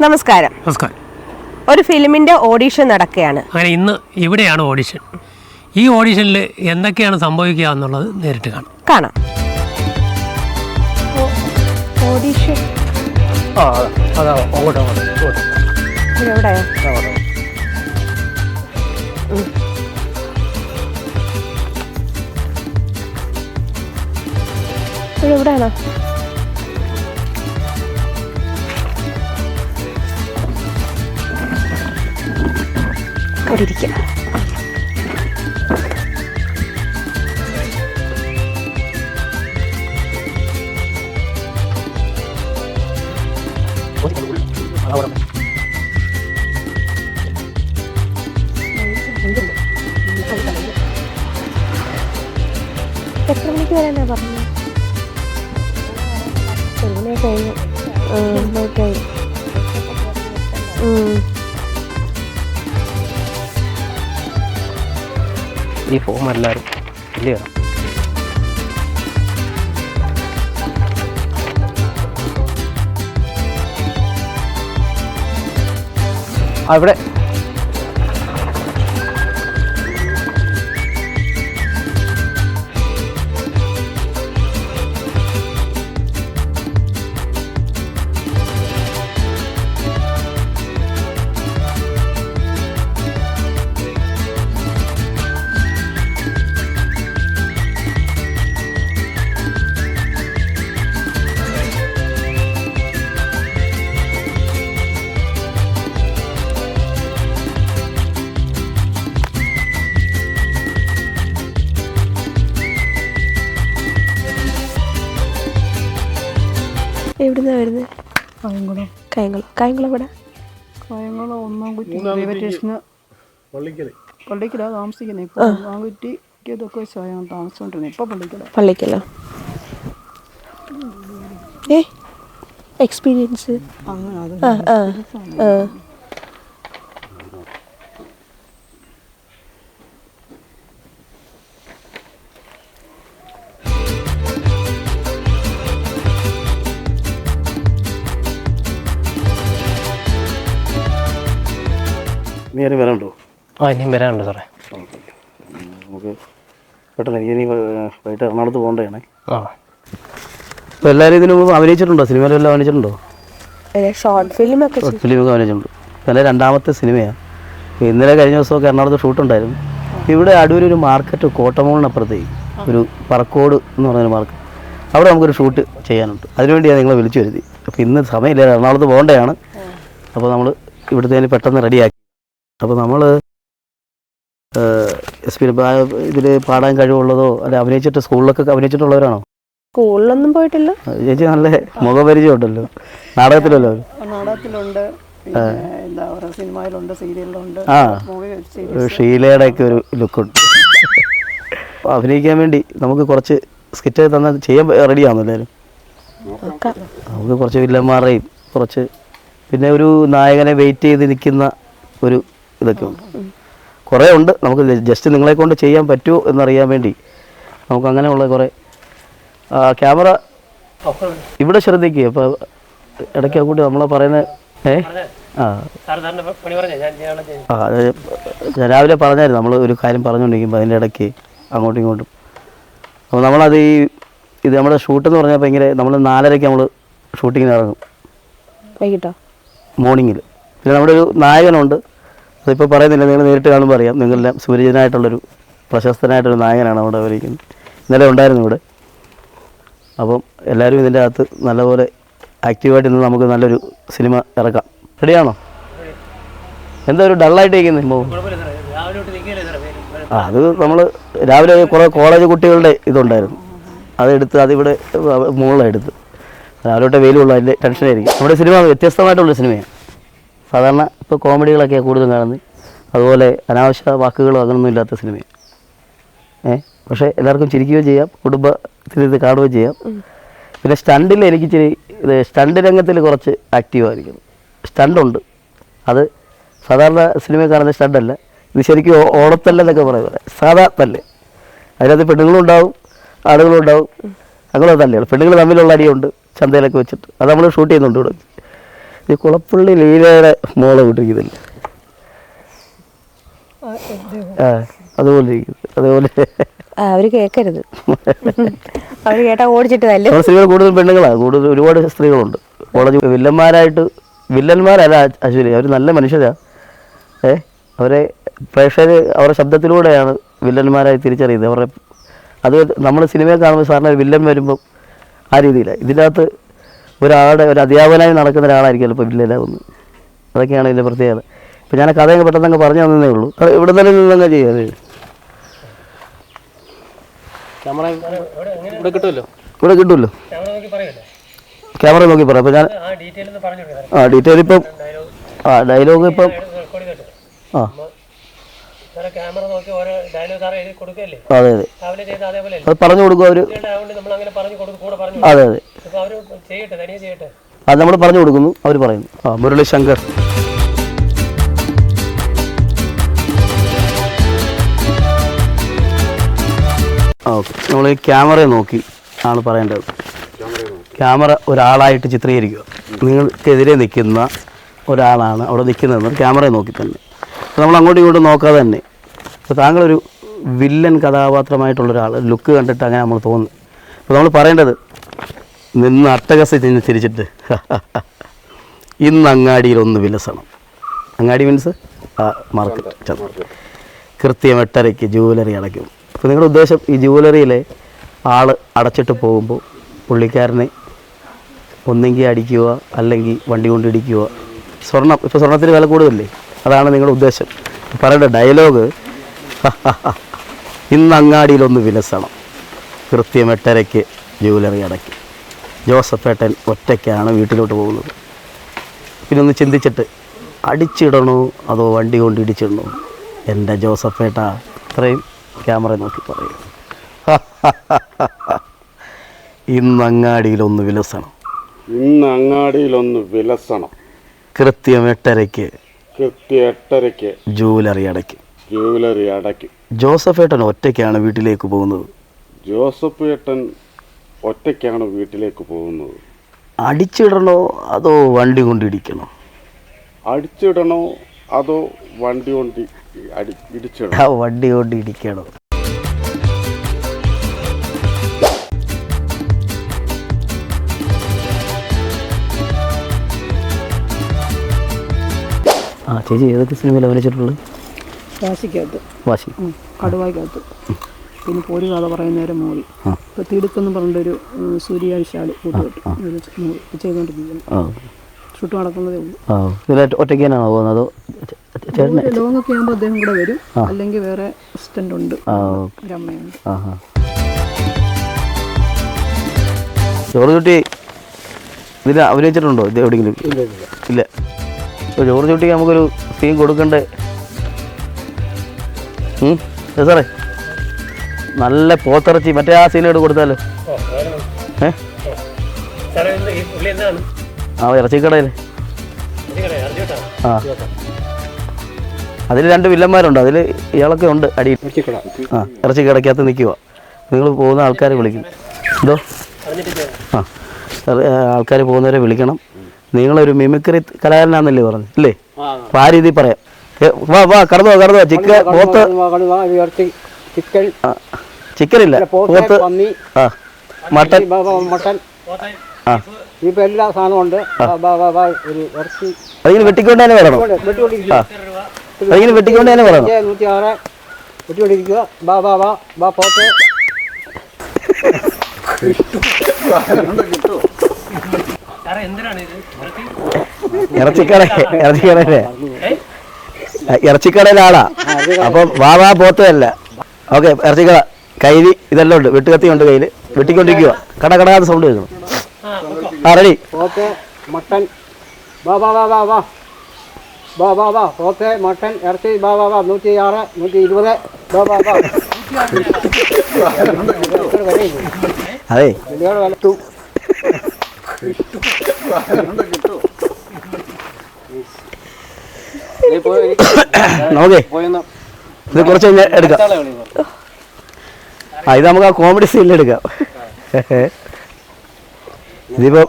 നമസ്കാരം. നമസ്കാരം. ഒരു ഫിലിമിന്റെ ഓഡിഷൻ നടക്കുകയാണ്. അങ്ങനെ ഇന്ന് ഇവിടെയാണ് ഓഡിഷൻ. ഈ ഓഡിഷനിൽ എന്തൊക്കെയാണ് സംഭവിക്കുക എന്നുള്ളത് നേരിട്ട് കാണാം. കാണാം. ഓഡിഷൻ. ആ അതാ അങ്ങോട്ട് അങ്ങോട്ട് എവിടെയാ എവിടെയാണോ ഇരിക്കാം ഈ എല്ലാവരും. ഇല്ലേ? അവിടെ കായംകുളം കായംകുളം ഇവിടെ കായംകുളം ഒന്നാം കുറ്റി റെയിൽവേ സ്റ്റേഷന് പള്ളിക്കല. താമസിക്കുന്നത് ഇപ്പോൾ ഒന്നാം കുറ്റിക്ക് ഇതൊക്കെ വെച്ചാണ് താമസിച്ചുകൊണ്ടിരുന്നത് ഇപ്പോൾ പള്ളിക്കല. പള്ളിക്കല്ലോ ഏ? എക്സ്പീരിയൻസ് അങ്ങനെ അത് ആരും വരാനുണ്ടോ? ആ ഇനിയും വരാനുണ്ട് സാറേ. നമുക്ക് പെട്ടെന്ന് ഇനി വൈകിട്ട് എറണാകുളത്ത് പോകേണ്ടതാണ്. ആ. അപ്പോൾ എല്ലാവരും ഇതിനു മുമ്പ് അഭിനയിച്ചിട്ടുണ്ടോ? സിനിമയിലെല്ലാം അഭിനയിച്ചിട്ടുണ്ടോ? ഷോർട്ട് ഫിലിം ഒക്കെ ഷോർട്ട് ഫിലിം ഒക്കെ അഭിനയിച്ചിട്ടുണ്ട്. ഇന്നലെ രണ്ടാമത്തെ സിനിമയാണ് ഇന്നലെ കഴിഞ്ഞ ദിവസമൊക്കെ എറണാകുളത്ത് ഷൂട്ടുണ്ടായിരുന്നു. ഇവിടെ അടൂർ ഒരു മാർക്കറ്റ് കോട്ടമോളിനപ്പുറത്തേക്ക് ഒരു പറക്കോട് എന്ന് പറഞ്ഞൊരു മാർക്കറ്റ്. അവിടെ നമുക്കൊരു ഷൂട്ട് ചെയ്യാനുണ്ട്. അതിനുവേണ്ടിയാണ് നിങ്ങളെ വിളിച്ചു വരുത്തി. അപ്പോൾ ഇന്ന് സമയമില്ല. എറണാകുളത്ത് പോകേണ്ടതാണ്. അപ്പോൾ നമ്മൾ ഇവിടുത്തെ പെട്ടെന്ന് റെഡിയാക്കി അപ്പോൾ നമ്മൾ എസ് പി ഇതിൽ പാടാൻ കഴിവുള്ളതോ അല്ലെ അഭിനയിച്ചിട്ട് സ്കൂളിലൊക്കെ അഭിനയിച്ചിട്ടുള്ളവരാണോ? സ്കൂളിലൊന്നും പോയിട്ടില്ല. ചേച്ചി നല്ല മുഖപരിചയം ഉണ്ടല്ലോ നാടകത്തിലല്ലോ നാടകത്തിലുണ്ട്. എന്താ പറയുക സിനിമയിലുണ്ട് സീരിയലിലുണ്ട്. ആ. ഷീലയുടെ ഒക്കെ ഒരു ലുക്കുണ്ട്. അപ്പോൾ അഭിനയിക്കാൻ വേണ്ടി നമുക്ക് കുറച്ച് സ്കിറ്റ് തന്നാൽ ചെയ്യാൻ റെഡിയാണോ എല്ലാവരും? നമുക്ക് കുറച്ച് വില്ലന്മാരുടെയും കുറച്ച് പിന്നെ ഒരു നായകനെ വെയിറ്റ് ചെയ്ത് നിൽക്കുന്ന ഒരു ഇതൊക്കെ ഉണ്ട്. കുറേ ഉണ്ട്. നമുക്ക് ജസ്റ്റ് നിങ്ങളെ കൊണ്ട് ചെയ്യാൻ പറ്റുമോ എന്നറിയാൻ വേണ്ടി. നമുക്ക് അങ്ങനെയുള്ള കുറേ. ക്യാമറ ഇവിടെ ശ്രദ്ധിക്കുക അപ്പോൾ ഇടയ്ക്ക് അങ്ങോട്ട് നമ്മളെ പറയുന്ന ഏ? ആ. ആ ഞാൻ രാവിലെ പറഞ്ഞായിരുന്നു. നമ്മൾ ഒരു കാര്യം പറഞ്ഞുകൊണ്ടിരിക്കുമ്പോൾ അതിന്റെ ഇടയ്ക്ക് അങ്ങോട്ടും ഇങ്ങോട്ടും. അപ്പോൾ നമ്മളത് ഈ ഇത് നമ്മുടെ ഷൂട്ടെന്ന് പറഞ്ഞാൽ ഭയങ്കര നമ്മൾ നാലരയ്ക്ക് നമ്മൾ ഷൂട്ടിങ്ങിന് ഇറങ്ങും. വൈകിട്ടോ? മോർണിംഗിൽ പിന്നെ നമ്മുടെ ഒരു നായകനുണ്ട്. അതിപ്പോൾ പറയുന്നില്ല നിങ്ങൾ നേരിട്ട് കാണുമ്പോൾ അറിയാം. നിങ്ങളെല്ലാം സുപരിചിതനായിട്ടുള്ളൊരു പ്രശസ്തനായിട്ടൊരു നായകനാണ് അവിടെ അവരിക്കുന്നത് ഇന്നലെ ഉണ്ടായിരുന്നു ഇവിടെ. അപ്പം എല്ലാവരും ഇതിന്റെ അകത്ത് നല്ലപോലെ ആക്റ്റീവായിട്ട് ഇന്ന് നമുക്ക് നല്ലൊരു സിനിമ ഇറക്കാം. റെഡിയാണോ? എന്താ ഒരു ഡള്ളായിട്ട് ഇരിക്കുന്നത് സാറേ ആ അത് നമ്മൾ രാവിലെ കുറേ കോളേജ് കുട്ടികളുടെ ഇതുണ്ടായിരുന്നു. അതെടുത്ത് അതിവിടെ മുകളിലെടുത്ത് രാവിലെ വെയിലുള്ള അതിന്റെ ടെൻഷനായിരിക്കും. നമ്മുടെ സിനിമ വ്യത്യസ്തമായിട്ടുള്ള സിനിമയാണ്. സാധാരണ ഇപ്പോൾ കോമഡികളൊക്കെയാണ് കൂടുതലും കാണുന്നത്. അതുപോലെ അനാവശ്യ വാക്കുകളോ അങ്ങനൊന്നും ഇല്ലാത്ത സിനിമയാണ് ഏ? പക്ഷേ എല്ലാവർക്കും ചിരിക്കുകയും ചെയ്യാം കുടുംബത്തിൽ ഇത് കാണുകയും ചെയ്യാം. പിന്നെ സ്റ്റണ്ടിൽ എനിക്ക് ഇച്ചിരി ഇത് സ്റ്റണ്ട് രംഗത്തിൽ കുറച്ച് ആക്റ്റീവ് ആയിരിക്കണം സ്റ്റണ്ടുണ്ട്. അത് സാധാരണ സിനിമയിൽ കാണുന്ന സ്റ്റണ്ടല്ല. ഇത് ശരിക്കും ഓ- ഓണത്തല്ലെന്നൊക്കെ പറയുന്നത് സാധാ തല്ല്. അതിനകത്ത് പെണ്ണുങ്ങളും ഉണ്ടാവും ആളുകളും ഉണ്ടാവും അങ്ങനെ തല്ലുകൾ പെണ്ണുങ്ങൾ തമ്മിലുള്ള അടിയുണ്ട് ചന്തയിലൊക്കെ വെച്ചിട്ട്. അത് നമ്മൾ ഷൂട്ട് ചെയ്യുന്നുണ്ട് ഇവിടെ. ഈ കുളപ്പള്ളി ലീലയുടെ മോളെ വിട്ടിരിക്കുന്നില്ല. ആ അതുപോലെ അതുപോലെ. അവർ കേക്കരുത്. അവർ കേട്ടാ ഓടിച്ചിട്ട് തല്ലും. സ്ത്രീകൾ കൂടുതൽ പെണ്ണുങ്ങളാണ് കൂടുതൽ ഒരുപാട് സ്ത്രീകളുണ്ട്. കോളേജ് വില്ലന്മാരായിട്ട് വില്ലന്മാരല്ല അശ്വിനി അവർ നല്ല മനുഷ്യരാ. ഏ അവരെ പ്രേക്ഷകർ അവരുടെ ശബ്ദത്തിലൂടെയാണ് വില്ലന്മാരായി തിരിച്ചറിയുന്നത്. അവരുടെ അത് നമ്മൾ സിനിമയിൽ കാണുമ്പോൾ സാറിന് വില്ലൻ വരുമ്പോൾ ആ രീതിയിലാണ് ഇതിനകത്ത് ഒരാളുടെ ഒരു അധ്യാപകനായി നടക്കുന്ന ഒരാളായിരിക്കും ചിലപ്പോൾ വില്ലനാവുന്നത് അതൊക്കെയാണ് ഇതിന്റെ പ്രത്യേകത. ഇപ്പം ഞാൻ കഥ അങ്ങ് പെട്ടെന്ന് അങ്ങ് പറഞ്ഞു തന്നേ ഉള്ളൂ. അത് ഇവിടെ തന്നെ നിന്നങ്ങ് ചെയ്യാതെ ഇവിടെ കിട്ടുമല്ലോ? ഇവിടെ കിട്ടുമല്ലോ. ക്യാമറ നോക്കി പറയാം അപ്പോൾ ഞാൻ ആ ഡീറ്റെയിൽ ഇപ്പം ആ ഡയലോഗ് ഇപ്പം ആ. അതെ അതെ. അതെ അതെ. അപ്പോൾ ചെയ്യട്ടെ തനിയെ ചെയ്യട്ടെ. അത് നമ്മൾ പറഞ്ഞു കൊടുക്കുന്നു അവർ പറയുന്നു. ആ മുരളി ശങ്കർ ആ ഓക്കെ. നമ്മൾ ഈ ക്യാമറയെ നോക്കി ആണ് പറയേണ്ടത്. ക്യാമറ ഒരാളായിട്ട് ചിത്രീകരിക്കുക. നിങ്ങൾക്കെതിരെ നിൽക്കുന്ന ഒരാളാണ് അവിടെ നിൽക്കുന്നതെന്ന് ക്യാമറയെ നോക്കി തന്നെ. നമ്മൾ അങ്ങോട്ടും ഇങ്ങോട്ടും നോക്കാതെ തന്നെ. അപ്പോൾ താങ്കളൊരു വില്ലൻ കഥാപാത്രമായിട്ടുള്ള ഒരാൾ ലുക്ക് കണ്ടിട്ട് അങ്ങനെ നമ്മൾ തോന്നുന്നു. അപ്പോൾ നമ്മൾ പറയേണ്ടത് നിന്ന് അട്ടകസ നിന്ന് തിരിച്ചിട്ട്. ഇന്ന് അങ്ങാടിയിൽ ഒന്ന് വിലസണം. അങ്ങാടി മീൻസ് മാർക്കറ്റ് കൃത്യം എട്ടരയ്ക്ക് ജുവലറി അടയ്ക്കും. അപ്പോൾ നിങ്ങളുടെ ഉദ്ദേശം ഈ ജുവലറിയിലെ ആൾ അടച്ചിട്ട് പോകുമ്പോൾ പുള്ളിക്കാരനെ ഒന്നെങ്കിൽ അടിക്കുക അല്ലെങ്കിൽ വണ്ടി കൊണ്ടിടിക്കുക സ്വർണം ഇപ്പോൾ സ്വർണത്തിന് വില കൂടുതലല്ലേ? അതാണ് നിങ്ങളുടെ ഉദ്ദേശം. പറയേണ്ട ഡയലോഗ് ഇന്ന് അങ്ങാടിയിലൊന്ന് വിലസണം. കൃത്യം എട്ടരയ്ക്ക് ജുവലറി അടയ്ക്കും. ജോസഫ് ഏട്ടൻ ഒറ്റയ്ക്കാണ് വീട്ടിലോട്ട് പോകുന്നത്. പിന്നെ ഒന്ന് ചിന്തിച്ചിട്ട് അടിച്ചിടണോ അതോ വണ്ടി കൊണ്ട് ഇടിച്ചിടണോ? എന്റെ ജോസഫേട്ട ഇത്രയും ക്യാമറ നോക്കി പറയും. ഇന്ന് അങ്ങാടിയിലൊന്ന് വിലസണം. ഇന്ന് അങ്ങാടിയിലൊന്ന് വിലസണം. കൃത്യം എട്ടരയ്ക്ക് കൃത്യം എട്ടരയ്ക്ക് ജൂവലറി അടയ്ക്കും. ജൂവലറി അടയ്ക്കും. ജോസഫേട്ടൻ ഒറ്റയ്ക്കാണ് വീട്ടിലേക്ക് പോകുന്നത്. ജോസഫ് ഏട്ടൻ ഒറ്റയ്ക്കാണ് വീട്ടിലേക്ക് പോകുന്നത്? അടിച്ചിടണോ അതോ വണ്ടി കൊണ്ടിടിക്കണോ അടിച്ചിടണോ അതോ വണ്ടി കൊണ്ട് അടി ഇടിച്ചിടണോ? വണ്ടി കൊണ്ട് ഇടിക്കണോ. ആ ചേച്ചി ഏതൊക്കെ സിനിമയിൽ അഭിനയിച്ചിട്ടുള്ളത്? വാശിക്കകത്ത്. വാശി. കടുവായിക്കകത്ത്. കടുവായ്ക്കകത്ത് പിന്നെ പോരുകഥ പറയുന്ന നേരം മൂവി ഇപ്പോൾ തിടുക്കെന്ന് പറഞ്ഞിട്ടൊരു സൂര്യ വിശാൽ കൂട്ടുകെട്ടി ചെയ്തുകൊണ്ടിരിക്കുന്നു ചുറ്റും നടക്കുന്നതേ ഉള്ളൂ. ഒറ്റയ്ക്കാണോ പോകുന്നത്? ലോങ്ങൊക്കെ ആകുമ്പോൾ അദ്ദേഹം കൂടെ വരും. അല്ലെങ്കിൽ വേറെ അസിസ്റ്റന്റ് ഉണ്ട്. ഒരമ്മയുണ്ട് ജോർജ് കുട്ടി ഇതിൽ അഭിനയിച്ചിട്ടുണ്ടോ? ഇത് എവിടെയെങ്കിലും? ഇല്ല ഇപ്പോൾ ജോർജ് കുട്ടിക്ക് നമുക്കൊരു സീൻ കൊടുക്കണ്ടേ? സാറേ. നല്ല പോത്തിറച്ചി. മറ്റേ ആ സീനോട് കൊടുത്താലോ? ഏ? ആ ഇറച്ചിക്കടയിൽ ആ. അതിൽ രണ്ട് വില്ലന്മാരുണ്ട്. അതിൽ ഇയാളൊക്കെ ഉണ്ട് അടിയിൽ ആ ഇറച്ചി കിടക്കകത്ത് നിൽക്കുക നിങ്ങൾ പോകുന്ന ആൾക്കാരെ വിളിക്കും. എന്തോ? ആ ആൾക്കാർ പോകുന്നവരെ വിളിക്കണം. നിങ്ങളൊരു മിമിക്രി കലാകാരനാന്നല്ലേ പറഞ്ഞു അല്ലേ? അപ്പോൾ ആ രീതിയിൽ പറയാം. വാ വാ കടന്നോ കടന്നോ. ചിക്കൻ പോത്ത്. ചിക്കൻ. ആ, ചിക്കൻ ഇല്ല പോത്ത് പന്നി മട്ടൻ. മട്ടൻ. ഇപ്പൊ എല്ലാ സാധനവും ഉണ്ട്. ഒരു ഇറച്ചി. അതിങ്ങനെ വെട്ടിക്കൊണ്ട് തന്നെ വരണം. അതിന് വെട്ടിക്കൊണ്ട് തന്നെ വരണം. നൂറ്റി ആറ് വെട്ടിക്കൊണ്ടിരിക്കുക. ബാ ബാ ബാ ബാ പോത്ത്. സാറേ എന്തിനാണ് ഇത് ഇറച്ചി? ഇറച്ചിക്കട ഇറച്ചിക്കടയിലെ ഇറച്ചിക്കടയിലെ ആളാ അപ്പം വാ വാ പോത്തല്ല ഓക്കെ ഇറച്ചിക്കട. കൈരി ഇതെല്ലാം ഉണ്ട്. വെട്ടുകത്തി ഉണ്ട് കയ്യിൽ. വെട്ടിക്കൊണ്ടിരിക്കുക കട കടാതെ സൗണ്ട് കേൾക്കണം ആ റെഡി ഓക്കെ മട്ടൻ. വാ വാ വാ വാ വാ. വാ വാ വാ. പോത്ത് മട്ടൻ ഇറച്ചി. വാ വാ വാ. നൂറ്റി ആറ് നൂറ്റി ഇരുപത് വാ വാ വാ? അതെ. വിലയോടെ വില നോക്കേ. ഇത് കുറച്ച് കഴിഞ്ഞാൽ എടുക്കാം. ആ ഇത് നമുക്ക് ആ കോമഡി സീനിൽ എടുക്കാം. ഇതിപ്പോ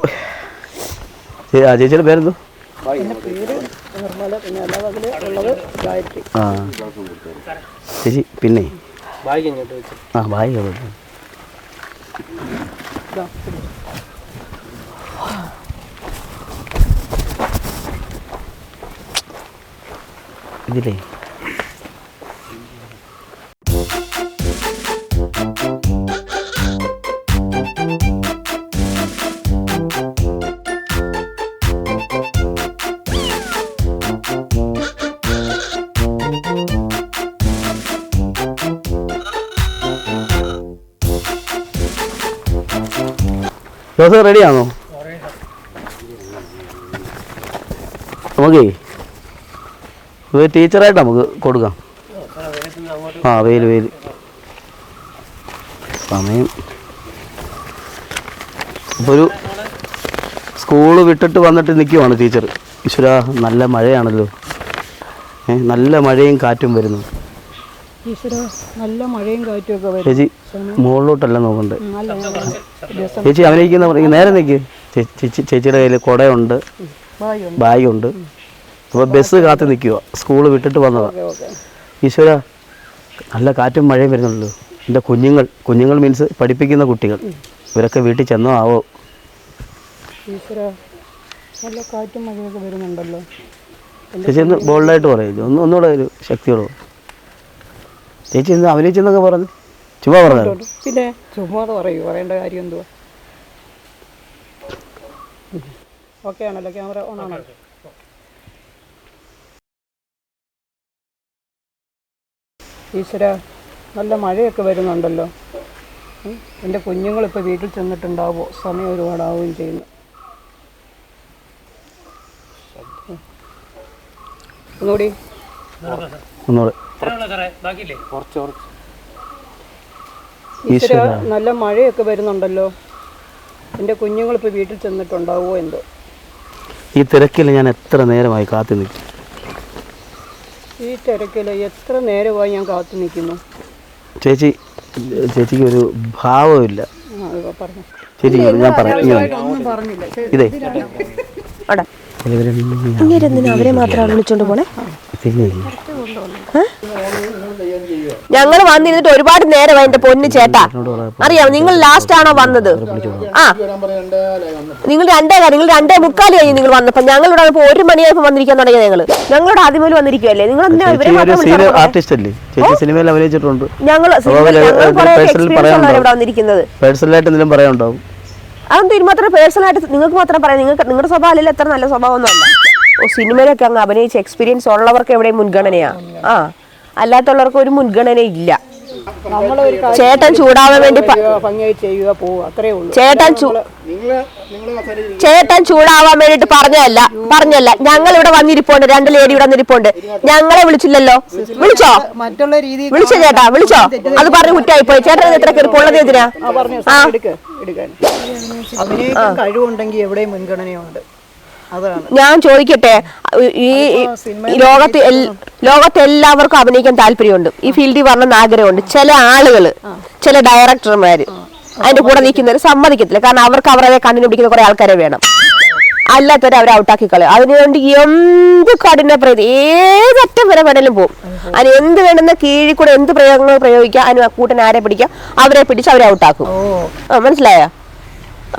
ആ ചേച്ചിയുടെ പേരെന്തു? ആ. ചേച്ചി പിന്നെ? ആ ബായി ഇതില്ലേ ജോസ് റെഡിയാണോ? നമുക്കേ ഇത് ടീച്ചറായിട്ട് നമുക്ക് കൊടുക്കാം. ആ വെയിൽ വെയിൽ. സമയം. അപ്പോൾ ഒരു സ്കൂൾ വിട്ടിട്ട് വന്നിട്ട് നിൽക്കുവാണ് ടീച്ചർ. ഈശ്വര നല്ല മഴയാണല്ലോ. നല്ല മഴയും കാറ്റും വരുന്നു. നല്ല മഴയും കാറ്റും ഒക്കെ ചേച്ചി മുകളിലോട്ടല്ല നോക്കണ്ടേ? ചേച്ചി അഭിനയിക്കുന്ന നേരെ നിൽക്ക് ചേച്ചി ചേച്ചിയുടെ കയ്യിൽ കുടയുണ്ട്. ബാഗ് ബാഗുണ്ട്. അപ്പോൾ ബസ് കാത്ത് നിൽക്കുക സ്കൂൾ വിട്ടിട്ട് വന്നതാണ് ഈശ്വര നല്ല കാറ്റും മഴയും വരുന്നുള്ളൂ എന്റെ കുഞ്ഞുങ്ങൾ കുഞ്ഞുങ്ങൾ മീൻസ് പഠിപ്പിക്കുന്ന കുട്ടികൾ. ഇവരൊക്കെ വീട്ടിൽ ചെന്നോ ആവോ? നല്ല കാറ്റും മഴയൊക്കെ വരുന്നുണ്ടല്ലോ. ചേച്ചി ഒന്ന് ബോൾഡായിട്ട് പറയും. ഒന്ന് ഒന്നുകൂടെ ഒരു ശക്തിയോട്. ചേച്ചി ഇന്ന് അഭിനയിച്ചെന്നൊക്കെ പറഞ്ഞു. ചുമ്മാ പറഞ്ഞു പിന്നെ ചുമ്മാതെ പറയൂ പറയേണ്ട കാര്യം എന്തുവാ? ഓക്കെ ആണല്ലോ ക്യാമറ ഓൺ ആണല്ലോ. ഈശ്വര നല്ല മഴയൊക്കെ വരുന്നുണ്ടല്ലോ. എന്റെ കുഞ്ഞുങ്ങളിപ്പോൾ വീട്ടിൽ ചെന്നിട്ടുണ്ടാവുമോ സമയം ഒരുപാടാവുകയും ചെയ്യുന്നു. ഒന്നുകൂടി. ഒന്നുകൂടെ. ബാക്കിയില്ലേ? കുറച്ച് കുറച്ച്. ഈശ്വര നല്ല മഴയൊക്കെ വരുന്നുണ്ടല്ലോ. എന്റെ കുഞ്ഞുങ്ങളിപ്പോൾ വീട്ടിൽ ചെന്നിട്ടുണ്ടാവുമോ എന്തോ. ഈ തിരക്കിൽ ഞാൻ എത്ര നേരമായി കാത്തു നിൽക്കും. ഈ തിരക്കിൽ എത്ര നേരമായി ഞാൻ കാത്തു നിൽക്കുന്നു. ചേച്ചി ചേച്ചിക്ക് ഒരു ഭാവമില്ല ചേച്ചി ഇങ്ങനെ ഞാൻ. ഇതേ. ഇവരെന്നെ അവരെ മാത്രമാണ് വിളിച്ചോണ്ട് പോണേ? പിന്നെ ഞങ്ങൾ വന്നിരുന്നിട്ട് ഒരുപാട് നേരം എന്റെ പൊന്ന് ചേട്ടാ. അറിയാം നിങ്ങൾ ലാസ്റ്റ് ആണോ വന്നത്? ആ. നിങ്ങൾ രണ്ടേ കാര്യം നിങ്ങൾ രണ്ടേ മുക്കാൽ കഴിഞ്ഞ് നിങ്ങൾ വന്നപ്പോ ഞങ്ങളിവിടെ ഇപ്പൊ ഒരു മണിയായപ്പോ വന്നിരിക്കാൻ തുടങ്ങിയത് ഞങ്ങൾ ഞങ്ങളോട് ആദ്യം പോലും വന്നിരിക്കുവല്ലേ? നിങ്ങൾ സിനിമയിൽ അഭിനയിച്ചിട്ടുണ്ട്. ഞങ്ങൾ വന്നിരിക്കുന്നത്. പേഴ്സണലായിട്ട് എന്തെങ്കിലും പറയാനുണ്ടാവും? അതൊന്നും നിങ്ങൾക്ക് മാത്രം പറയാം. നിങ്ങൾക്ക് നിങ്ങളുടെ സ്വഭാവം അല്ലെങ്കിൽ എത്ര നല്ല സ്വഭാവം ഒന്നും അല്ല. ഓ സിനിമയിലൊക്കെ അങ്ങ് അഭിനയിച്ച എക്സ്പീരിയൻസ് ഉള്ളവർക്ക് എവിടെയും മുൻഗണനയാ. ആ. അല്ലാത്തുള്ളവർക്ക് ഒരു മുൻഗണന ഇല്ല. ചേട്ടൻ ചൂടാവാൻ വേണ്ടി ചേട്ടൻ ചൂ ചേട്ടൻ ചൂടാവാൻ വേണ്ടിട്ട് പറഞ്ഞല്ല പറഞ്ഞല്ല ഞങ്ങൾ ഇവിടെ വന്നിരിപ്പോണ്ട് രണ്ട് ലേഡി ഇവിടെ വന്നിരിപ്പുണ്ട്. ഞങ്ങളെ വിളിച്ചില്ലല്ലോ? വിളിച്ചോ? മറ്റുള്ള രീതിയിൽ വിളിച്ചോ ചേട്ടാ വിളിച്ചോ? അത് പറഞ്ഞു കുറ്റായി പോയി. ചേട്ടൻ എത്ര കിടപ്പുള്ളത് എന്തിനാ? ആ പറഞ്ഞു എടുക്ക് എടുക്കാൻ അഭിനയിക്കാൻ കഴിവുണ്ടെങ്കിൽ എവിടെയും മുൻഗണനയുണ്ട്. ഞാൻ ചോദിക്കട്ടെ ഈ ലോകത്ത് ലോകത്തെല്ലാവർക്കും ലോകത്ത് എല്ലാവർക്കും അഭിനയിക്കാൻ താല്പര്യമുണ്ട്. ഈ ഫീൽഡിൽ വരണമെന്ന് ആഗ്രഹമുണ്ട്. ചില ആളുകൾ ചില ഡയറക്ടർമാർ അതിന്റെ കൂടെ നിൽക്കുന്നവർ സമ്മതിക്കത്തില്ല. കാരണം അവർക്ക് അവരെ കണ്ണിന് പിടിക്കുന്ന കുറെ ആൾക്കാരെ വേണം. അല്ലാത്തവരെ അവരെ ഔട്ടാക്കി കളയും. അതിനുവേണ്ടി എന്ത് കഠിന പ്രതി ഏതറ്റം വരെ വേണേലും പോകും അതിന് എന്ത് വേണമെന്ന് കീഴിൽ കൂടെ എന്ത് പ്രയോഗങ്ങൾ പ്രയോഗിക്കാം അതിന് കൂട്ടൻ ആരെ പിടിക്കാം അവരെ പിടിച്ച് അവരെ ഔട്ടാക്കും മനസ്സിലായോ?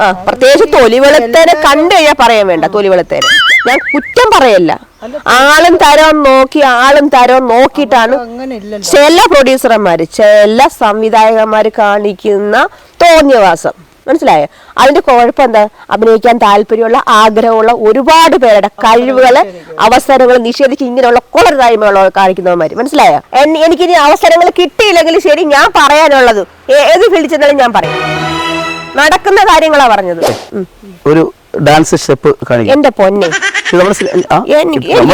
ആ പ്രത്യേകിച്ച് തൊലി വെളുത്തേനെ കണ്ടു കഴിഞ്ഞാൽ പറയാൻ വേണ്ട തൊലി വെളുത്തേനെ ഞാൻ കുറ്റം പറയല്ല. ആളും തരവും നോക്കി ആളും തരവും നോക്കിയിട്ടാണ് ചില പ്രൊഡ്യൂസർമാര് ചില സംവിധായകന്മാര് കാണിക്കുന്ന തോന്നിയവാസം. മനസ്സിലായോ? അതിന്റെ കുഴപ്പം എന്താ അഭിനയിക്കാൻ താല്പര്യമുള്ള ആഗ്രഹമുള്ള ഒരുപാട് പേരുടെ കഴിവുകൾ അവസരങ്ങൾ നിഷേധിച്ച് ഇങ്ങനെയുള്ള കുളർതായ്മകളോ കാണിക്കുന്നവന്മാര്. മനസ്സിലായോ? എനിക്കിനി അവസരങ്ങൾ കിട്ടിയില്ലെങ്കിൽ ശരി ഞാൻ പറയാനുള്ളത്. ഏത് ഫീൽഡിൽ ചെന്നാലും ഞാൻ പറയും. നടക്കുന്ന കാര്യങ്ങളാ പറഞ്ഞത്. ഒരു ഡാൻസ് സ്റ്റെപ്പ് കാണിക്കും. എന്റെ പൊന്നെ.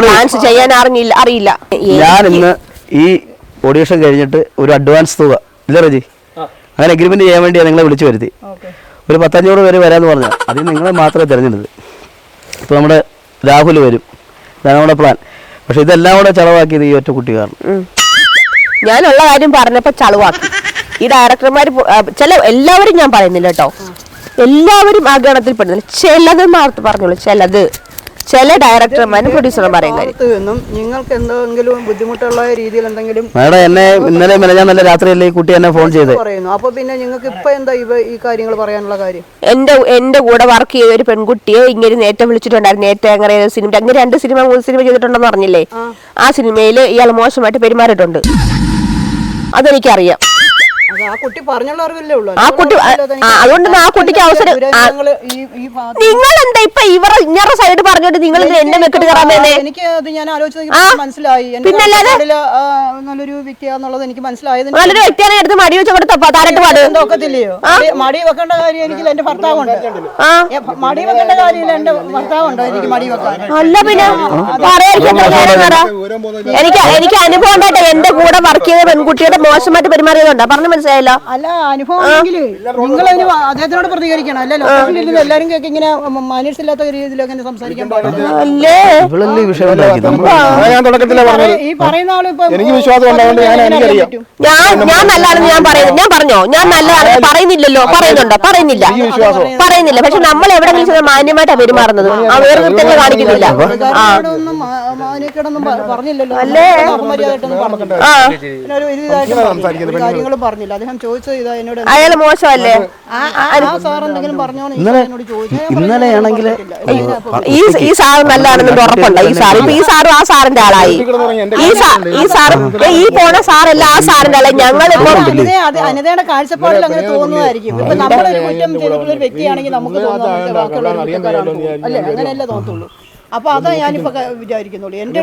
ഡാൻസ് ചെയ്യാൻ അറിഞ്ഞില്ല അറിയില്ല. ഞാൻ ഇന്ന് ഈ ഓഡിഷൻ കഴിഞ്ഞിട്ട് ഒരു അഡ്വാൻസ് തുക. ഇല്ല റജി? അങ്ങനെ അഗ്രിമെന്റ് ചെയ്യാൻ വേണ്ടി നിങ്ങളെ വിളിച്ചു വരുത്തി. ഒരു പത്തഞ്ഞൂറ് പേര് വരാന്ന് പറഞ്ഞു അതിൽ നിങ്ങളെ മാത്രമേ തിരഞ്ഞെടുത്ത്. ഇപ്പൊ നമ്മുടെ രാഹുൽ വരും. ഇതാണ് നമ്മുടെ പ്ലാൻ പക്ഷെ ഇതെല്ലാം കൂടെ ചെലവാക്കിയത് ഈ ഒറ്റ കുട്ടി കാരണം. ഞാനുള്ള കാര്യം പറഞ്ഞപ്പോ ചളുവാക്കി. ഈ ഡയറക്ടർമാർ ചില എല്ലാവരും ഞാൻ പറയുന്നില്ല കേട്ടോ. എല്ലാവരും ആ ഗണത്തിൽ പെടുന്നില്ല ചിലത് മാത്രം പറഞ്ഞോളൂ. ചിലത്. ചില ഡയറക്ടർമാരും പ്രൊഡ്യൂസറും പറയും നിങ്ങൾക്ക് എന്തെങ്കിലും ബുദ്ധിമുട്ടുള്ള രീതിയിൽ എന്തെങ്കിലും മാഡം എന്നെ ഇന്നലെ ഞാൻ നല്ല രാത്രിയല്ലേ ഈ കുട്ടി എന്നെ ഫോൺ ചെയ്ത്? പറയുന്നു. അപ്പൊ പിന്നെ നിങ്ങൾക്ക് ഇപ്പൊ എന്താ ഇവ ഈ കാര്യങ്ങൾ പറയാനുള്ള കാര്യം? എന്റെ എന്റെ കൂടെ വർക്ക് ചെയ്ത ഒരു പെൺകുട്ടിയെ ഇങ്ങനെ നേരത്തെ വിളിച്ചിട്ടുണ്ടായിരുന്നു. നേരത്തെ അങ്ങനെ സിനിമ അങ്ങനെ രണ്ട് സിനിമ മൂന്ന് സിനിമ ചെയ്തിട്ടുണ്ടെന്ന് പറഞ്ഞില്ലേ? ആ. സിനിമയിൽ ഇയാൾ മോശമായിട്ട് പെരുമാറിയിട്ടുണ്ട്. അതെനിക്കറിയാം. അത് ആ കുട്ടി പറഞ്ഞുള്ള അറിവില്ലേ ഉള്ളൂ. ആ കുട്ടി അതുകൊണ്ട് ആ കുട്ടിക്ക് അവസരം നിങ്ങൾ എന്താ ഇപ്പൊ ഇവർ ഇങ്ങനെ സൈഡ് പറഞ്ഞോട്ട് നിങ്ങൾ എന്നെ വെക്കിട്ട് കയറാൻ എനിക്ക് അത് ഞാൻ ആലോചിച്ചത് മനസ്സിലായി. നല്ലൊരു വ്യക്തിയാന്നുള്ളത് എനിക്ക് മനസ്സിലായത് നല്ലൊരു വ്യക്തിയാണ് എടുത്ത് മടി വെച്ച് കൊടുത്തപ്പോ താരട്ട് പാട്. മടി- വെക്കേണ്ട കാര്യം എനിക്ക് എന്റെ ഭർത്താവുണ്ട്. മടി വെക്കേണ്ട കാര്യം എന്റെ ഭർത്താവുണ്ട്. എനിക്ക് മടി വെക്കാൻ. അല്ല പിന്നെ. എനിക്ക് എനിക്ക് അനുഭവം ഉണ്ടായിട്ട് എന്റെ കൂടെ വർക്ക് ചെയ്ത പെൺകുട്ടിയുടെ മോശമായിട്ട് പെരുമാറിയതുകൊണ്ടാ. പറഞ്ഞു മനസ്സിലായല്ലോ? അല്ല അനുഭവം നിങ്ങൾ അദ്ദേഹത്തിനോട് പ്രതികരിക്കണം. അല്ല എല്ലാരും കേൾക്കും ഇങ്ങനെ മനസ്സില്ലാത്ത രീതിയിലൊക്കെ ഇങ്ങനെ സംസാരിക്കാൻ പാടില്ല. അല്ലേ? ഇവളല്ലേ ഈ പറയുന്ന ആൾ എനിക്ക് വിശ്വാസം ഞാൻ എനിക്കറിയാം. ഞാൻ ഞാൻ നല്ലതാണെന്ന് ഞാൻ പറയുന്നു ഞാൻ പറഞ്ഞോ? ഞാൻ നല്ലതാണ് പറയുന്നില്ലല്ലോ? പറയുന്നുണ്ടോ? പറയുന്നില്ല. പറയുന്നില്ല. പക്ഷെ നമ്മൾ എവിടെങ്കിലും ചെന്ന മാന്യമായിട്ടാ പെരുമാറുന്നത്. ആ വേറെ കൃത്യങ്ങൾ കാണിക്കുന്നില്ല. ആ ഒന്നും മാനിക്കടൊന്നും പറഞ്ഞില്ലല്ലോ. അല്ലേ? ആ. കാര്യങ്ങളും പറഞ്ഞില്ല. അദ്ദേഹം ചോദിച്ചത് ഇതാ എന്നോട് എന്ത്? മോശമല്ലേ? ആ ആ സാർ എന്തെങ്കിലും പറഞ്ഞോ എന്നോട് ചോദിച്ചു. ഇന്നലെയാണെങ്കിൽ ഈ ഈ സാറ് നല്ലതാണെന്ന് ഉറപ്പുണ്ട്. ഈ സാർ ഇപ്പൊ ഈ സാറും ആ സാറിന്റെ ആളായി. ഈ ഈ സാറും ഏ, ഈ പോണ സാറല്ല ആ സാറിന്റെ ആളായി ഞങ്ങൾ അനിത അത് അനിതയുടെ കാഴ്ചപ്പാടിൽ അങ്ങനെ തോന്നുന്നതായിരിക്കും ഇപ്പൊ നമ്മളൊരു കുറ്റം ചെയ്തിട്ടുള്ള ഒരു വ്യക്തിയാണെങ്കിൽ നമുക്ക് തോന്നുന്നത് ബാക്കിയുള്ളവർ കുറ്റക്കാരാണെന്ന് തോന്നും. അല്ലേ? അങ്ങനെയല്ലേ തോന്നത്തുള്ളൂ. അപ്പൊ അതാ ഞാനിപ്പോ വിചാരിക്കുന്നുള്ളൂ. എന്റെ.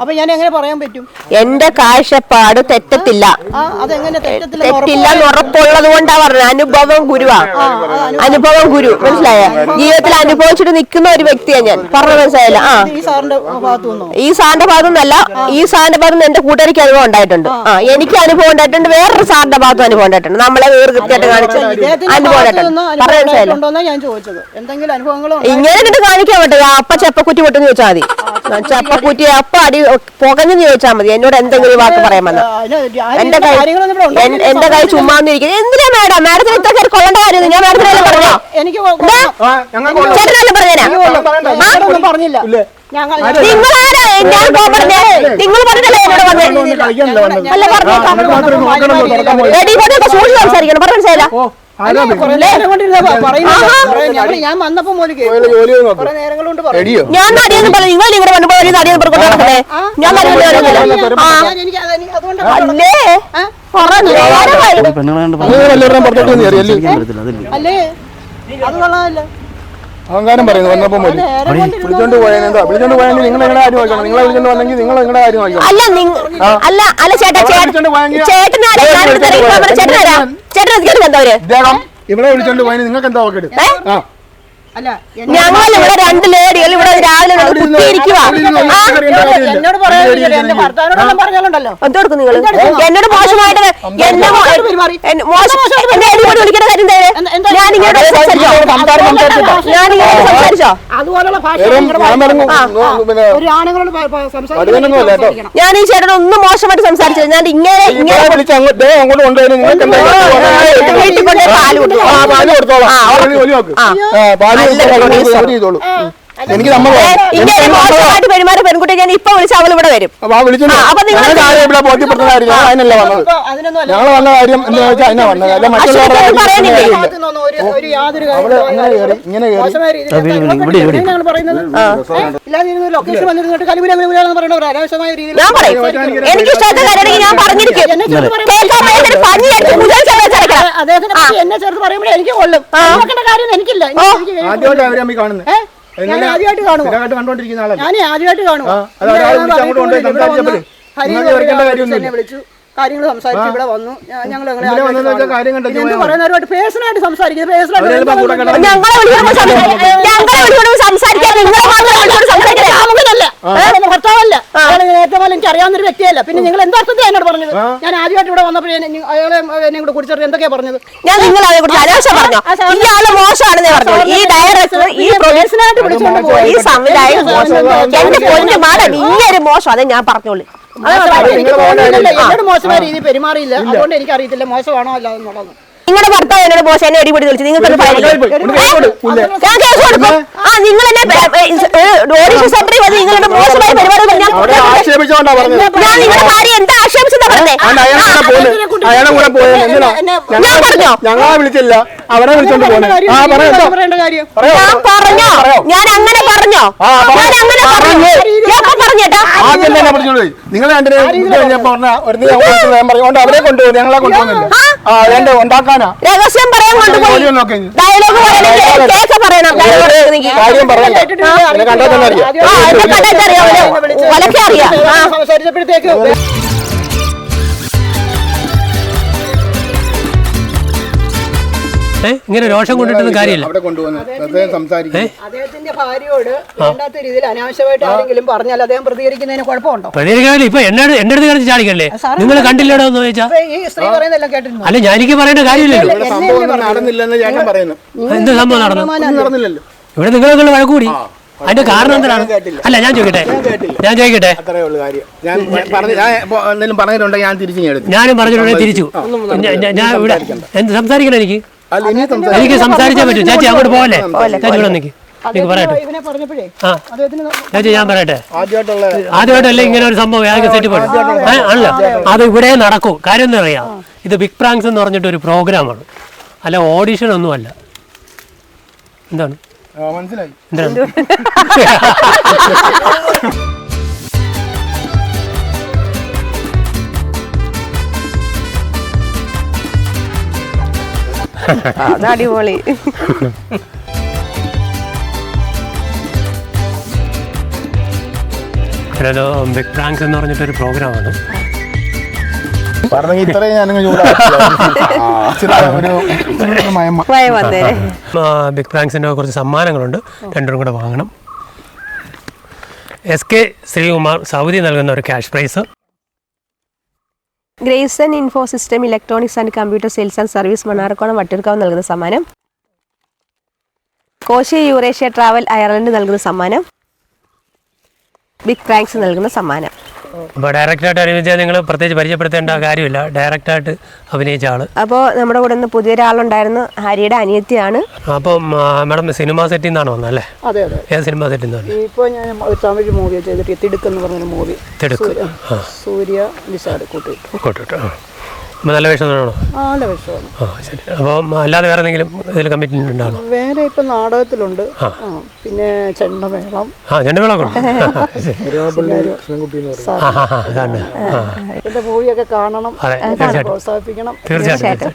അപ്പൊ ഞാൻ എങ്ങനെ പറയാൻ പറ്റും? എന്റെ കാഴ്ചപ്പാട് തെറ്റത്തില്ല. ആ അതെങ്ങനെ തെറ്റത്തില്ല തെറ്റില്ല ഉറപ്പുള്ളത് കൊണ്ടാ പറഞ്ഞത്. അനുഭവം ഗുരുവാ. അനുഭവം ഗുരു. മനസ്സിലായ? ജീവിതത്തിൽ അനുഭവിച്ചിട്ട് നിൽക്കുന്ന ഒരു വ്യക്തിയാ ഞാൻ. പറഞ്ഞ മനസ്സിലായില്ല? ആ. ഈ സാറിന്റെ ഭാഗത്തു നിന്നോ? ഈ സാറിന്റെ ഭാഗത്തു നിന്നല്ല. ഈ സാറിന്റെ ഭാഗത്ത് നിന്ന് എന്റെ കൂട്ടുകാരിക്ക് അനുഭവം ഉണ്ടായിട്ടുണ്ട്. ആ. എനിക്ക് അനുഭവം ഉണ്ടായിട്ടുണ്ട്. വേറൊരു സാറിന്റെ ഭാഗത്തും അനുഭവം ഉണ്ടായിട്ടുണ്ട്. നമ്മളെ വേറെ കൃത്യമായിട്ട് കാണിച്ച അനുഭവം ഉണ്ടായിട്ടുണ്ട്. പറഞ്ഞ മനസ്സിലായില്ല? ഞാൻ ചോദിച്ചത്. എന്തെങ്കിലും അനുഭവങ്ങളോ ഇങ്ങനെ കണ്ട് കാണിക്കാൻ പറ്റും അപ്പ ചെപ്പക്കുറ്റി പൊട്ടെന്ന് ചോദിച്ചാൽ മതി ചെപ്പക്കുറ്റി അപ്പ അടി പുകഞ്ഞെന്ന് ചോദിച്ചാൽ മതി എന്നോട് എന്തെങ്കിലും വാക്ക് പറയാൻ വന്ന എന്റെ കൈ എന്റെ കൈ ചുമ്മാന്നിരിക്കുന്നത് എന്തിനാ മാഡം മാഡത്തിന് ഇത്ര കയറി കൊള്ളേണ്ട കാര്യം ഞാൻ മാഡത്തിനല്ലേ പറഞ്ഞോ എനിക്ക് ചേട്ടനല്ലേ പറഞ്ഞേരാ ഒന്നും പറഞ്ഞില്ല ഞങ്ങൾ നിങ്ങൾ ആരാ ഞാൻ പോ നിങ്ങൾ പറഞ്ഞല്ലേ എന്നോട് അല്ല സൂക്ഷിച്ച് സംസാരിക്കണം പറഞ്ഞു മനസ്സിലായില്ല കുറെ നേരം കൊണ്ടിരുന്ന പറയുന്നത് ഞാൻ വന്നപ്പോ ഞാൻ നടിയെന്ന് പറഞ്ഞു? നിങ്ങൾ നിങ്ങളുടെ വന്നപ്പോ നടിയെന്ന് പറഞ്ഞു നടക്കുന്നേ ഞാൻ അല്ലേ? കൊറേ നേരമായി അല്ലേ? അത് കൊള്ളാമല്ലോ. അഹങ്കാരം പറയുന്നു. വന്നപ്പോ മതി. വിളിച്ചോണ്ട് പോയാൽ എന്താ? വിളിച്ചോണ്ട് പോയാൽ നിങ്ങൾ നിങ്ങളുടെ കാര്യം നോക്കണം നിങ്ങളെ വിളിച്ചോണ്ട് വന്നെങ്കിൽ നിങ്ങൾ നിങ്ങളുടെ കാര്യം നോക്കണം അല്ല അല്ല അല്ല ചേട്ടാ ചേട്ടനാരാ ചേട്ടൻ ഇദ്ദേഹം ഇവിടെ വിളിച്ചോണ്ട് പോയാൽ നിങ്ങൾക്ക് എന്താ അല്ല ഞങ്ങൾ ഇവിടെ രണ്ട് ലേഡികൾ ഇവിടെ രാവിലെ കുത്തിയിരിക്കുക എന്നോട് പറഞ്ഞാലുണ്ടല്ലോ എന്ത് കൊടുക്കും നിങ്ങൾ എന്നോട് മോശമായിട്ട് എന്നെ മോ- എന്നെ മോശം എന്നെ അടിപൊളി വിളിക്കേണ്ട കാര്യം ഞാൻ ഇങ്ങനെ സംസാരിച്ചോ ഞാൻ ഇങ്ങനെ സംസാരിച്ചോ അതുപോലുള്ള ഭാഷ ഞാൻ ഈ ചേട്ടൻ ഒന്നും മോശമായിട്ട് സംസാരിച്ചത് ഞാൻ ഇങ്ങനെ ഇങ്ങനെ വീട്ടിൽ കൊണ്ടുപോയി പാൽ കൊടുത്തു ആ പാൽ കൊടുത്തോളാം നല്ല എനിക്ക് മോശമായിട്ട് പെരുമാറിയ പെൺകുട്ടി ഞാൻ ഇപ്പൊ വിളിച്ച അവൾ ഇവിടെ വരും. ഞങ്ങൾ വന്ന കാര്യം എന്താ വെച്ചാൽ അതിനാ വന്നത്. അല്ല എനിക്ക് ഇഷ്ടമായിട്ട് കാര്യമാണെങ്കിൽ ഞാൻ പറഞ്ഞിരിക്കും. അദ്ദേഹത്തിന് എന്നെ ചേർത്ത് പറയുമ്പോഴേ എനിക്ക് കൊള്ളും. കാര്യം എനിക്കില്ല. എനിക്ക് ആദ്യമായിട്ട് അവരെ കാണുന്നത്? ഞാൻ ആദ്യമായിട്ട് കാണുമോ സ്ഥിരമായിട്ട് കണ്ടോണ്ടിരിക്കുന്ന ആളല്ല? ഞാൻ ആദ്യമായിട്ട് ഒരാൾ വിളിച്ച്. കാര്യങ്ങൾ സംസാരിച്ചു ഇവിടെ വന്നു. ഞങ്ങൾ മതി. പറയുന്നവരുമായിട്ട് പേഴ്സണായിട്ട് സംസാരിക്കുന്നത് പേഴ്സണായിട്ട് ഭർത്താവല്ല. ഏറ്റവും വലിയ എനിക്ക് അറിയാവുന്ന ഒരു വ്യക്തിയല്ല. പിന്നെ നിങ്ങൾ എന്താർത്ഥത്തിൽ എന്നോട് പറഞ്ഞത്? ഞാൻ ആദ്യമായിട്ട് ഇവിടെ വന്നപ്പോൾ അയാളെ എന്നെ കൂടെ കുടിച്ചിട്ട് എന്തൊക്കെയാ പറഞ്ഞത്? ഞാൻ നിങ്ങൾ അതേ കുറിച്ച് അനാവശ്യം പറഞ്ഞു? ഇയാൾ മോശമാണെന്നേ പറഞ്ഞു ഈ ഡയറക്ടർ ഈ പേഴ്സണായിട്ട് വിളിച്ചുകൊണ്ട് പോയി. ഈ സംവിധായകൻ മോശം. എന്റെ പൊന്നു മാഡം ഇങ്ങനെ മോശം. അതെ ഞാൻ പറഞ്ഞോളൂ. എന്നോട് മോശമായ രീതിയിൽ പെരുമാറിയില്ല. അതുകൊണ്ട് എനിക്ക് അറിയത്തില്ല മോശമാണോ അല്ല എന്നുള്ളത്. നിങ്ങളുടെ ഭർത്താവ് എന്നോട് മോശം എന്നെ അടിപൊളി വിളിച്ചു. നിങ്ങൾക്ക്. ഞാൻ കേസ് കൊടുക്കും. ആ. നിങ്ങൾ എന്നെ ഓഡിഷൻ സെക്രട്ടറി വന്ന് നിങ്ങളുടെ മോശമായ പരിപാടി ഞാൻ നിങ്ങളുടെ ഭാര്യ എന്താ ആക്ഷേപിച്ചെന്നാ അയാൾ അയാളെ കൂടെ പറഞ്ഞോ? ഞങ്ങളെ വിളിച്ചില്ല. അവരെ വിളിച്ചോണ്ട് പോണേ ആ പറയാം. ഞാൻ പറഞ്ഞോ? ഞാൻ അങ്ങനെ പറഞ്ഞോ? ഞാൻ അങ്ങനെ പറഞ്ഞു പറഞ്ഞേട്ടാ ആദ്യം തന്നെ പറഞ്ഞോളൂ നിങ്ങൾ രണ്ടിനെ കഴിഞ്ഞപ്പോ ഒരു ഞാൻ പറഞ്ഞു അവരെ കൊണ്ടുപോകും ഞങ്ങളെ കൊണ്ടുപോകുന്നില്ല. ആ? വേണ്ട ഉണ്ടാക്കാനാ. രഹസ്യം പറയാൻ കൊണ്ടുപോയി. ഡയലോഗ് പറയണം. കാര്യം എന്നെ കണ്ടാൽ തന്നെ അറിയാം. അറിയാം അറിയാം ഇങ്ങനെ രോഷം കൊണ്ടിട്ടൊന്നും കാര്യമില്ല. അവിടെ കൊണ്ടുവന്ന് പ്രത്യേകം സംസാരിക്കും അദ്ദേഹത്തിന്റെ ഭാര്യയോട് വേണ്ടാത്ത രീതിയിൽ അനാവശ്യമായിട്ട് ആരെങ്കിലും പറഞ്ഞാൽ അദ്ദേഹം പ്രതികരിക്കുന്നതിന് കുഴപ്പമുണ്ടോ? പ്രതികരിക്കാനില്ല ഇപ്പൊ എന്നോട് എന്റെ അടുത്ത് കളിച്ച് ചാടിക്കല്ലേ? നിങ്ങൾ കണ്ടില്ലടോ എന്ന് ചോദിച്ചാ? അപ്പൊ ഈ സ്ത്രീ പറയുന്നതെല്ലാം കേട്ടിരുന്നു? അല്ല ഞാൻ എനിക്ക് പറയേണ്ട കാര്യമില്ലല്ലോ. ഇവിടെ സംഭവം ഒന്നും നടന്നില്ലെന്ന് ചേട്ടൻ പറയുന്നു. എന്ത് സംഭവം നടന്നു? ഒന്നും നടന്നില്ലല്ലോ. ഇവിടെ നിങ്ങൾ വഴക്കൂടി. അതിന്റെ കാരണം എന്തിനാണ് അല്ല ഞാൻ ചോദിക്കട്ടെ. ഞാൻ ചോദിക്കട്ടെ. അത്രേ ഉള്ളൂ കാര്യം. ഞാൻ പറഞ്ഞു ഞാൻ ഇപ്പൊ എന്തെങ്കിലും പറഞ്ഞിട്ടുണ്ടെങ്കിൽ ഞാൻ തിരിച്ചു എടുത്തു ഞാനും പറഞ്ഞിട്ടുണ്ടെങ്കിൽ തിരിച്ചു. ഞാൻ- ഞാ- ഞാൻ ഇവിടെ എന്ത് സംസാരിക്കണം എനിക്ക്? എനിക്ക് സംസാരിച്ചാൽ പറ്റും. ചേച്ചി അങ്ങോട്ട് പോകല്ലേ? ചേച്ചി ഇവിടെ നിൽക്കി എനിക്ക് പറയട്ടെ. ഇവനെ പറഞ്ഞപ്പോഴേ. ആ. ചേച്ചി ഞാൻ പറയട്ടെ? ആദ്യമായിട്ടല്ലേ ഇങ്ങനെ ഒരു സംഭവം ഏതൊക്കെ സെറ്റ് പറ്റും ആണല്ലോ? അത് ഇവിടെ നടക്കും. കാര്യം എന്താ അറിയാം? ഇത് ബിഗ് പ്രാങ്ക്സ് എന്ന് പറഞ്ഞിട്ട് ഒരു പ്രോഗ്രാമാണ്. അല്ല ഓഡിഷൻ ഒന്നുമല്ല എന്താണ്? മനസ്സിലായി. എന്താണ്? അടിപൊളി ബിഗ് പ്രാങ്ക്സ് എന്ന് പറഞ്ഞിട്ടൊരു പ്രോഗ്രാമാണ്. പറഞ്ഞെങ്കിൽ ഇത്രയും ഞാനങ്ങ് ചൂടാക്കില്ല ബിഗ് പ്രാങ്ക്സിന്റെ കുറച്ച് സമ്മാനങ്ങളുണ്ട്. രണ്ടും കൂടെ വാങ്ങണം. എസ് കെ ശ്രീകുമാർ സൗദി നൽകുന്ന ഒരു cash prize. Grayson info system electronics and computer sales and service Mannarkonam Vattiyoorkavu നൽകുന്ന സമ്മാനം. കോശി യൂറേഷ്യ ട്രാവൽ അയർലൻഡ് നൽകുന്ന സമ്മാനം. ബിഗ് പ്രാങ്ക്സ് നൽകുന്ന സമ്മാനം. അപ്പോൾ ഡയറക്റ്റായിട്ട് അനുവദിച്ചാൽ നിങ്ങൾ പ്രത്യേകിച്ച് പരിചയപ്പെടുത്തേണ്ട കാര്യമില്ല. ഡയറക്റ്റായിട്ട് അഭിനയിച്ച ആൾ അപ്പോൾ നമ്മുടെ കൂടെ ഇന്ന് പുതിയൊരാളുണ്ടായിരുന്നു ഹരിയുടെ അനിയത്തിയാണ്. അപ്പോൾ മാഡം സിനിമ സെറ്റിൽ നിന്നാണ് അല്ലേ? അതെ അതെ. ഏത് സിനിമ സെറ്റിൽ നിന്നാണ്? ഇപ്പോൾ ഞാൻ ഒരു തമിഴ് മൂവി ചെയ്തിട്ട് തിടുക്കെന്ന് പറഞ്ഞൊരു മൂവി തിടുക്ക് സൂര്യ കൂട്ടിയിട്ട് കൂട്ടിട്ട് ആ. അപ്പോൾ നല്ല വേഷമാണോ നല്ല വേഷമാണ്. ശരി. അപ്പോൾ അല്ലാതെ വേറെ എന്തെങ്കിലും ഇതിൽ കമ്മിറ്റ്മെന്റ് ഉണ്ടാണോ വേറെ ഇപ്പം നാടകത്തിലുണ്ട്. പിന്നെ ചെണ്ടമേളം. ആ ചെണ്ടമേളം ഇതിന്റെ മൂവിയൊക്കെ കാണണം. പ്രോത്സാഹിപ്പിക്കണം. തീർച്ചയായിട്ടും.